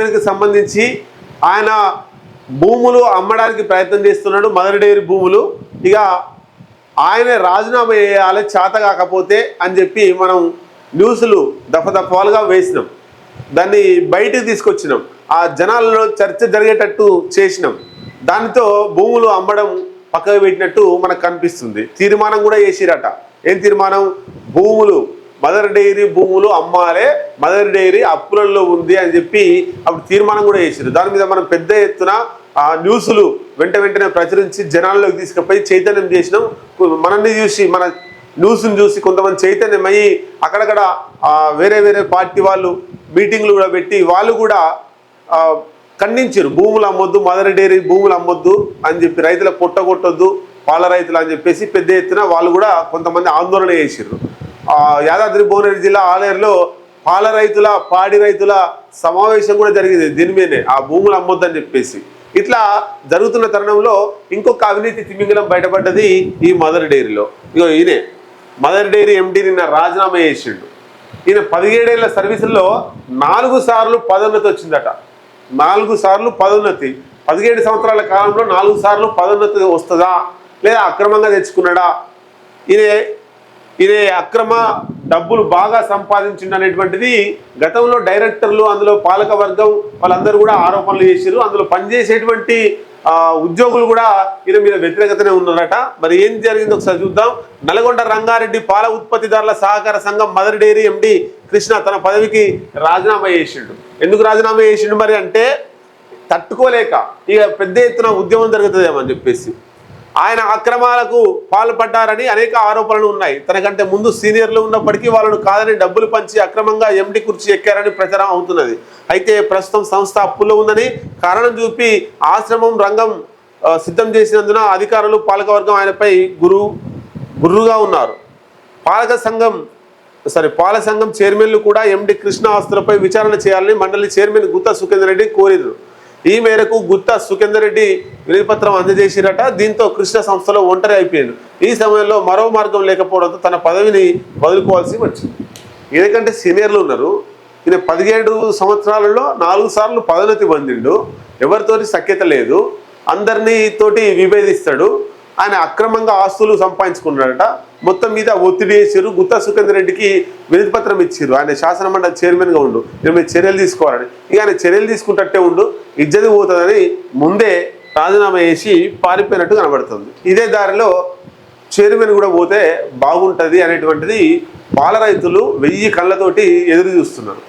సంబంధించి ఆయన భూములు అమ్మడానికి ప్రయత్నం చేస్తున్నాడు. మదర్ డైరీ భూములు. ఇక ఆయన రాజీనామా చేయాలి చేత కాకపోతే అని చెప్పి మనం న్యూస్లు దఫదఫాలుగా వేసినాం. దాన్ని బయటికి తీసుకొచ్చినాం. ఆ జనాలలో చర్చ జరిగేటట్టు చేసినాం. దానితో భూములు అమ్మడం పక్కకు పెట్టినట్టు మనకు కనిపిస్తుంది. తీర్మానం కూడా చేసిరట. ఏం తీర్మానం? భూములు మదర్ డైరీ భూములు అమ్మాలే మదర్ డైరీ అప్పులలో ఉంది అని చెప్పి అప్పుడు తీర్మానం కూడా చేసిరు దాని మీద మనం పెద్ద ఎత్తున ఆ న్యూస్లు వెంట వెంటనే ప్రచురించి జనాల్లోకి తీసుకుపోయి చైతన్యం చేసినాం. మనల్ని చూసి మన న్యూస్ని చూసి కొంతమంది చైతన్యం అయ్యి అక్కడక్కడ వేరే వేరే పార్టీ వాళ్ళు మీటింగ్లు కూడా పెట్టి వాళ్ళు కూడా ఖండించారు భూములు అమ్మొద్దు మదర్ డైరీ భూములు అమ్మొద్దు అని చెప్పి రైతుల పొట్ట కొట్టొద్దు పాల రైతులు అని చెప్పేసి పెద్ద ఎత్తున వాళ్ళు కూడా కొంతమంది ఆందోళన చేసిర్రు. యాదాద్రి భువనగిరి జిల్లా ఆలేరులో పాల రైతుల పాడి రైతుల సమావేశం కూడా జరిగింది దీని మీదనే. ఆ భూములు అమ్మొద్దని చెప్పేసి. ఇట్లా జరుగుతున్న తరుణంలో ఇంకొక అవినీతి తిమింగలం బయటపడ్డది ఈ మదర్ డైరీలో. ఇగో ఈయనే. మదర్ డైరీ ఎండి నిన్న రాజీనామా చేసిండు. ఈయన పదిహేడేళ్ళ సర్వీసుల్లో నాలుగు సార్లు పదోన్నతి వచ్చిందట. నాలుగు సార్లు పదోన్నతి. పదిహేడు సంవత్సరాల కాలంలో నాలుగు సార్లు పదోన్నతి వస్తుందా? లేదా అక్రమంగా తెచ్చుకున్నాడా? ఈయన ఇది అక్రమ డబ్బులు బాగా సంపాదించిండు అనేటువంటిది గతంలో డైరెక్టర్లు అందులో పాలక వర్గం వాళ్ళందరూ కూడా ఆరోపణలు చేశారు అందులో పనిచేసేటువంటి ఉద్యోగులు కూడా ఈయన మీద వ్యతిరేకతనే ఉన్నారట. మరి ఏం జరిగిందో ఒకసారి చూద్దాం. నల్గొండ రంగారెడ్డి పాల ఉత్పత్తిదారుల సహకార సంఘం మదర్ డైరీ ఎండి కృష్ణ తన పదవికి రాజీనామా చేసిండు. ఎందుకు రాజీనామా చేసిండు మరి అంటే తట్టుకోలేక ఇక పెద్ద ఎత్తున ఉద్యమం జరుగుతుందేమని చెప్పేసి. ఆయన అక్రమాలకు పాల్పడ్డారని అనేక ఆరోపణలు ఉన్నాయి. తనకంటే ముందు సీనియర్లు ఉన్నప్పటికీ వాళ్ళను కాదని డబ్బులు పంచి అక్రమంగా ఎండి కుర్చీ ఎక్కారని ప్రచారం అవుతున్నది. అయితే ప్రస్తుతం సంస్థ అప్పులో ఉందని కారణం చూపి ఆశ్రమం రంగం సిద్ధం చేసినందున అధికారులు పాలకవర్గం ఆయనపై గురు గుర్రుగా ఉన్నారు. పాలక సంఘం సారీ పాల సంఘం చైర్మన్లు కూడా ఎండి కృష్ణ ఆస్తులపై విచారణ చేయాలని మండలి చైర్మన్ గుత్తా సుఖేందర్ రెడ్డి కోరిరు. ఈ మేరకు గుత్తా సుఖేందర్ రెడ్డి వినతిపత్రం అందజేసిరట. దీంతో కృష్ణ సంస్థలో ఒంటరి అయిపోయాడు. ఈ సమయంలో మరో మార్గం లేకపోవడంతో తన పదవిని వదులుకోవాల్సి వచ్చింది. ఎందుకంటే సీనియర్లు ఉన్నారు. ఈయన పదిహేడు సంవత్సరాలలో నాలుగు సార్లు పదోన్నతి పొందిండు. ఎవరితోటి సఖ్యత లేదు. అందరినీ తోటి విభేదిస్తాడు. ఆయన అక్రమంగా ఆస్తులు సంపాదించుకున్నాడట. మొత్తం మీద ఒత్తిడి చేసారు గుత్తా సుఖేందర్ రెడ్డికి వినతిపత్రం ఇచ్చారు ఆయన శాసనమండలి చైర్మన్గా ఉండు. నేను చర్యలు తీసుకోవాలని. ఇక ఆయన చర్యలు తీసుకుంటట్టే ఉండు. ఇజ్జతి పోతుందని ముందే రాజీనామా చేసి పారిపోయినట్టు కనబడుతుంది. ఇదే దారిలో చైర్మన్ కూడా పోతే బాగుంటుంది అనేటువంటిది పాల రైతులు వెయ్యి కళ్ళతోటి ఎదురు చూస్తున్నారు.